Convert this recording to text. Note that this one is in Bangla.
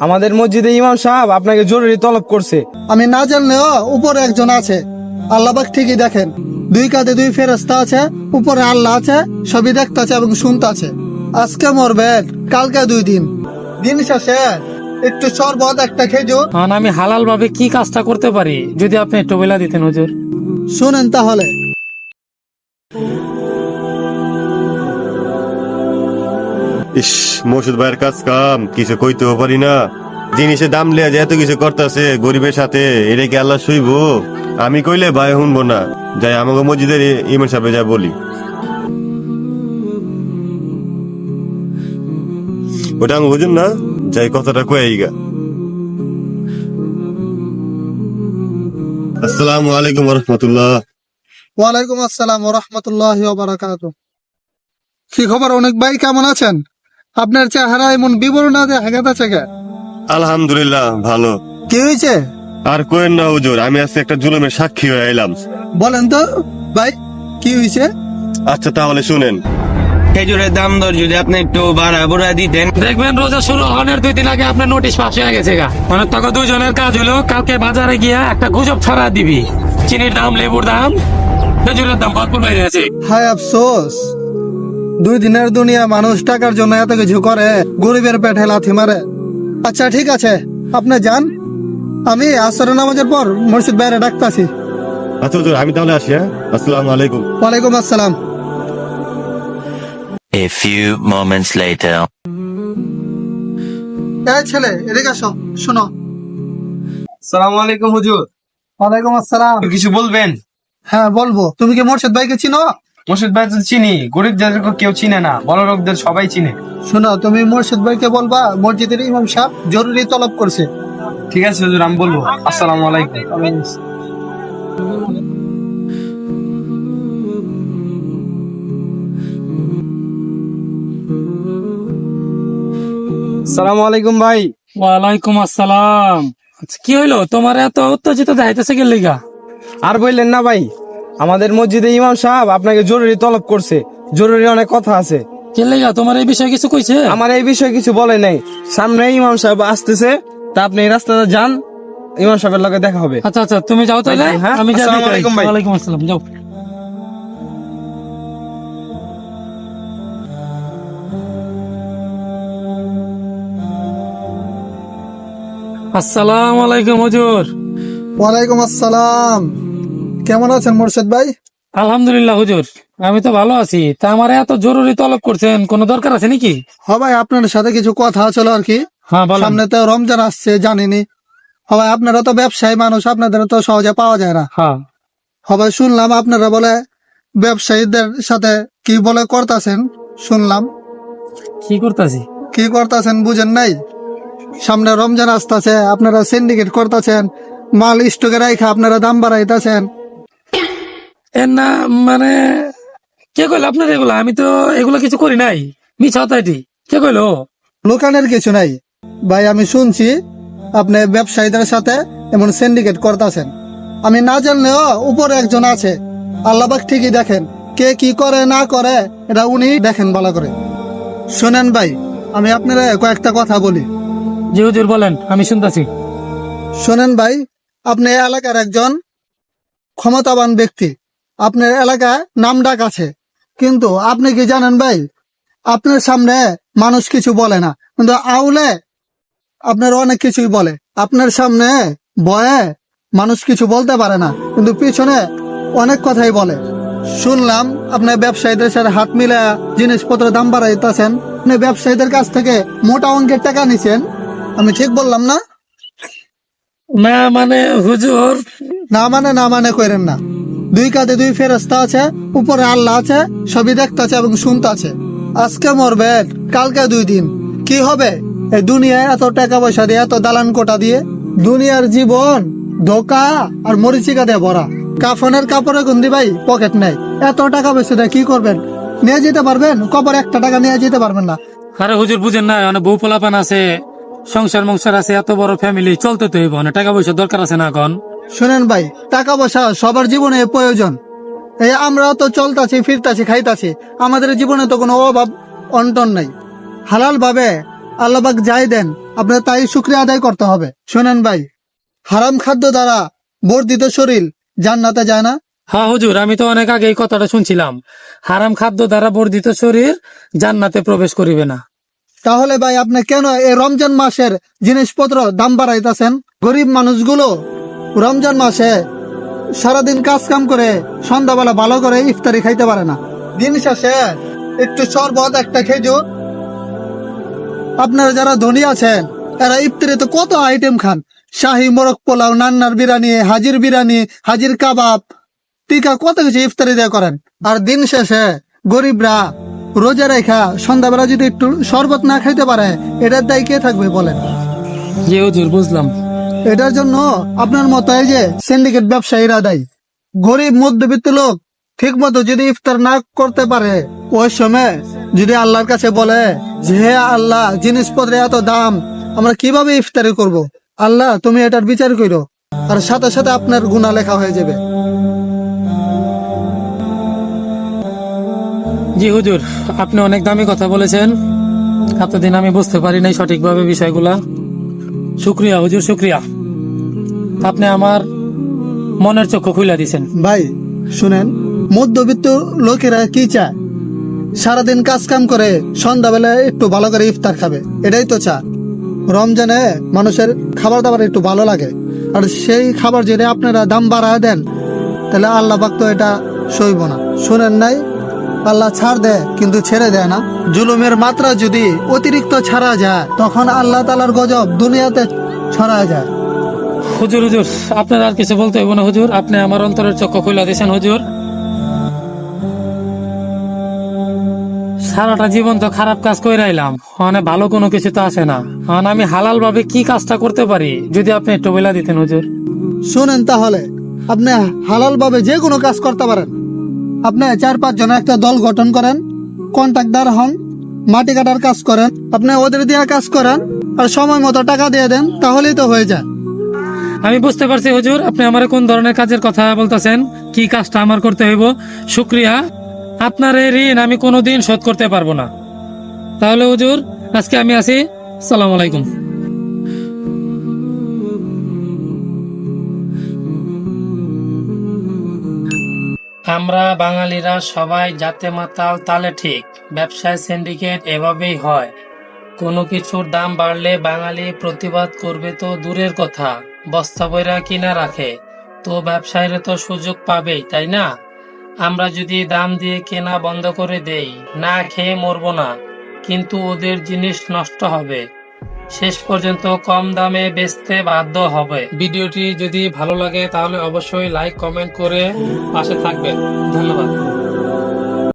আমাদের মসজিদে ইমাম সাহেব আপনাকে জরুরি তলব করছে। আমি না জানলেও উপরে একজন আছে। আল্লাহবাক ঠিকই দেখেন। দুই কাঁধে দুই ফেরস্তা আছে উপরে আল্লাহ আছে সবই দেখতেছে এবং শুনতেছে। আজকে মরবেন কালকে দুই দিন। দিন শেষে একটু শরবত একটা খেজুর এখন আমি হালাল ভাবে কি কাজটা করতে পারি? যদি আপনি একটু বলে দিতেন হুজুর। শুনেন তাহলে। ইস, মসুদ ভাইয়ের কাজ কাম, কিছু কইতেও পারি না। জিনিসের দাম লিয়া যে এত কিছু করতেছে গরিবের সাথে, এটা কি আল্লাহ শুইব? আমি কইলে ভাই শুনব না। যাই আমাকে মসজিদের ইমান সাহেব যা বলি। ওটা আমি বুঝুন না? যাই, কথাটা কয়ে গা আসসালামু আলাইকুম রহমতুল্লাহ ওয়ালাইকুম আসসালাম রহমতুল্লাহ বারাকাত কি খবর অনেক ভাই, কেমন আছেন? আপনার চেহারা এমন বিবরণ হাগাত আছে আলহামদুলিল্লাহ ভালো। কি হয়েছে? আর কোয়েন না হুজুর আমি আজকে একটা জুলুমের সাক্ষী হয়ে এলাম। বলেন তো ভাই কি হয়েছে? আচ্ছা তাহলে শুনেন। খেজুরের দাম দর যদি আপনি একটু বাড়া বুড়া দিতেন। দেখবেন রোজা শুরু হওয়ার দুই দিন আগে আপনার নোটিশ পাস হয়ে গেছে গা। মানে তখন দুজনের কাজ হলো কালকে বাজারে গিয়া একটা গুজব ছড়া দিবি। চিনির দাম লেবুর দাম। খেজুরের দাম ভরপুর বাইরে আছে হায় আফসোস। দুই দিনের দুনিয়া মানুষ টাকার জন্য এত কিছু করে গরিবের পেটে লাথি মারে। আচ্ছা ঠিক আছে। আপনি যান। আমি আসর নামাজের পর মসজিদ বাইরে ডাকতাছি। আচ্ছা হুজুর আমি তাহলে আসি হ্যাঁ? আসসালামু আলাইকুম। ওয়ালাইকুম আসসালাম। A few moments later. এই ছেলে এদিকে আসো শোনো। সালাম আলাইকুম হুজুর। ওয়ালাইকুম আসসালাম। কিছু বলবেন? হ্যাঁ বলব। তুমি কি মোর্শেদ ভাইকে চিনো? মুর্শিদ ভাই তো চিনি গরিবদের কেউ চিনে না বড় লোকদের সবাই চিনে। শোনো তুমি মোর্শেদ ভাইকে বলবা মসজিদের ইমাম সাহেব জরুরি তলব করছে। ঠিক আছে হুজুর আমি বলব। আসসালামু আলাইকুম। সালামু আলাইকুম ভাই। ওয়ালাইকুম আসসালাম। আচ্ছা কি হইল? তোমার এত উত্তেজিত যাইতেছে গেল লিগা? আর বললেন না ভাই। আমাদের মসজিদে ইমাম সাহেব আপনাকে জরুরি তলব করছে। জরুরি অনেক কথা আছে। কে তোমার এই বিষয়ে কিছু কইছে? আমার এই বিষয়ে কিছু বলে নাই। সামনে ইমাম সাহেব আসতেছে তা আপনি এই রাস্তাতে যান ইমাম সাহেবের লগে দেখা হবে। আচ্ছা আচ্ছা তুমি যাও তাহলে হ্যাঁ, আমি যাই আসসালামু আলাইকুম ভাই। ওয়ালাইকুম আসসালাম যাও। আসসালামু আলাইকুম হুজুর। ওয়ালাইকুম আসসালাম। কেমন আছেন মোর্শেদ ভাই? আলহামদুলিল্লাহ হুজুর। আমি তো ভালো আছি। তা আমার এত জরুরি তলব করছেন কোনো দরকার আছে নাকি? হবাই আপনার সাথে কিছু কথা ছিল আর কি। হ্যাঁ বলেন। সামনে তো রমজান আসছে জানিনি। হবাই আপনারা তো ব্যবসায়ী মানুষ আপনাদের তো সহজে পাওয়া যায় না। হ্যাঁ। হবাই শুনলাম আপনারা বলে ব্যবসায়ীদের সাথে কি বলে করতেছেন? শুনলাম। কি করতেছি? কি করতেছেন বুঝেন নাই? সামনে রমজান আসতেছে আপনারা সিন্ডিকেট করতেছেন মাল স্টকে রাখা আপনারা দাম বাড়াইতেছেন। এর না মানে কে কইলো? আপনার এগুলা? আমি তো এগুলো কিছু করি নাই। মিছা কথা কে কইলো? লোকানের কিছু নাই। ভাই আমি শুনছি আপনি ব্যবসায়ীদের সাথে এমন সিন্ডিকেট করতেছেন। আমি না জানলেও উপরে একজন আছে। আল্লাহবাক ঠিকই দেখেন। কে কি করে না করে এটা উনি দেখেন ভালো করে। শোনেন ভাই আমি আপনারা কয়েকটা কথা বলি। জি হুজুর বলেন আমি শুনতাছি। শোনেন ভাই আপনি এলাকার একজন ক্ষমতাবান ব্যক্তি। আপনার এলাকায় নাম ডাক আছে। কিন্তু আপনি কি জানেন ভাই? আপনার সামনে মানুষ কিছু বলে না। কিন্তু আউলে আপনার অনেক কিছুই বলে। আপনার সামনে বয়ে মানুষ কিছু বলতে পারে না। কিন্তু পিছনে অনেক কথাই বলে। শুনলাম আপনার ব্যবসায়ীদের সাথে হাত মিলে জিনিসপত্রের দাম বাড়াইতেছেন। আপনি ব্যবসায়ীদের কাছ থেকে মোটা অঙ্কের টাকা নিছেন। আমি ঠিক বললাম না? না মানে হুজুর। না মানে না মানে করেন না। দুই কাঁধে দুই ফেরস্তা আছে, উপরে আল্লাহ আছে, সবই দেখতেছে এবং শুনতেছে আজকে মরবেন কালকে দুই দিন। কি হবে? এই দুনিয়ায় এত টাকা পয়সা দিয়ে, এত দালান কোটা দিয়ে, দুনিয়ার জীবন ধোকা আর মরিচিকা দিয়ে ভরা। কাফনের কাপড়ে গন্দি ভাই, পকেট নেই। এত টাকা পয়সা দিয়ে কি করবেন? নিয়ে যেতে পারবেন? কবর একটা টাকা নিয়ে যেতে পারবেন না। আরে হুজুর বুঝেন না, অনেক বউ পোলাপান আছে, সংসার মংসার আছে, এত বড় ফ্যামিলি চলতে তো টাকা পয়সা দরকার আছে না এখন? শুনেন ভাই টাকা পয়সা সবার জীবনে প্রয়োজন। এই আমরাও তো চলতাছি ফিরতাছি খাইতাছি। আমাদের জীবনে তো কোনো অভাব অন্টন নাই। হালাল ভাবে আল্লাহবাক যাই দেন আপনার তাই শুক্রিয়া আদায় করতে হবে। শোনেন ভাই হারাম খাদ্য দ্বারা বর্ধিত শরীর জান্নাতে যায় না? হ্যাঁ হুজুর আমি তো অনেক আগে এই কথাটা শুনছিলাম। হারাম খাদ্য দ্বারা বর্ধিত শরীর জান্নাতে প্রবেশ করিবে না। তাহলে ভাই আপনি কেন এই রমজান মাসের জিনিসপত্র দাম বাড়াইতেছেন? গরিব মানুষগুলো রমজান মাসে সারাদিন কাজ কাম করে সন্ধ্যাবেলা ভালো করে ইফতারি খাইতে পারে না। দিন শেষে একটু শরবত, একটা খেজুর। আপনারা যারা ধনী আছেন, এরা ইফতারিতে কত আইটেম খান? শাহি, মোরগ পোলাও, নান্নার বিরিয়ানি, হাজির বিরিয়ানি, হাজির কাবাব। টিকা কত কিছু ইফতারি দিয়ে করেন। আর দিন শেষে গরিবরা রোজা রেখা সন্ধ্যাবেলা যদি একটু শরবত না খাইতে পারে, এটার দায় কে থাকবে বলেন? জি, হুজুর, বুঝলাম। এটার জন্য আপনার মতো এই যে সিন্ডিকেট ব্যবসায়ীরা দায়ী। গরিব, মধ্যবিত্ত লোক ঠিক মতো যদি ইফতার না করতে পারে, ওই সময় যদি আল্লাহর কাছে বলে যে, হে আল্লাহ, জিনিসপত্রের এত দাম, আমরা কীভাবে ইফতারি করব। আল্লাহ, তুমি এটার বিচার করো আর সাথে সাথে আপনার গুণা লেখা হয়ে যাবে। জি, হুজুর, আপনি অনেক দামি কথা বলেছেন। এতদিন আমি বুঝতে পারি নাই সঠিকভাবে বিষয়গুলা। শুক্রিয়া, হুজুর, শুক্রিয়া। আপনি আমার মনের চক্ষু খুলে দিছেন। ভাই, শুনেন, মধ্যবিত্ত লোকেরা কি চায়? সারাদিন কাজ কাম করে সন্ধ্যাবেলা একটু ভালো করে ইফতার খাবে, এটাই তো চা। রমজানে মানুষের খাবার দাবার একটু ভালো লাগে। আর সেই খাবার যদি আপনারা দাম বাড়ায় দেন, তাহলে আল্লাহ পাক তো এটা সইব না। শুনেন নাই? আল্লাহ ছাড় দেয়, কিন্তু ছেড়ে দেয় না। জুলুমের মাত্রা যদি অতিরিক্ত ছাড়া যায়, তখন আল্লাহ তালার গজব দুনিয়াতে ছড়া যায়। হুজুর হুজুর, আপনার আর কিছু বলতে হইব না, হুজুর। আপনি আমার অন্তরের চক্ষু খুলে দিয়েছেন হুজুর। সারাটা জীবন তো খারাপ কাজ করে আইলাম। মানে ভালো কোনো কিছু তো আসে না। মানে আমি হালাল ভাবে কি কাজটা করতে পারি, যদি আপনি একটু বলে দিতেন, হুজুর। শুনেন তাহলে, আপনি হালাল ভাবে যে কোনো কাজ করতে পারেন। আপনি চার পাঁচ জন একটা দল গঠন করেন, কন্ট্রাক্টর হন, মাটি কাটার কাজ করেন, আপনি ওদের দিয়ে কাজ করেন, আর সময় মতো টাকা দিয়ে দেন, তাহলেই তো হয়ে যায়। আমি বুঝতে পারছি, হুজুর, আপনি আমার কোন ধরনের কাজের কথা বলতেছেন? কি কাজটা আমার করতে হইব? শুক্রিয়া। আপনার এই ঋণ আমি কোনোদিন শোধ করতে পারব না। তাহলে, হুজুর, আজকে আমি আছি। সালাম আলাইকুম। আমরা বাঙালিরা সবাই জাতে মাতাল, তালে ঠিক। ব্যবসায় সিন্ডিকেট এভাবেই হয়। কোনো কিছুর দাম বাড়লে বাঙালি প্রতিবাদ করবে তো দূরের কথা। বস্তা বইরা কিনা রাখে। তো ব্যবসায়ীরা তো সুযোগ পাবেই, তাই না? আমরা যদি দাম দিয়ে কেনা বন্ধ করে দেই, না খেয়ে মরব না। কিন্তু ওদের জিনিস নষ্ট হবে। শেষ পর্যন্ত কম দামে বেচতে বাধ্য হবে। ভিডিওটি যদি ভালো লাগে, তাহলে অবশ্যই লাইক কমেন্ট করে পাশে থাকবেন। ধন্যবাদ।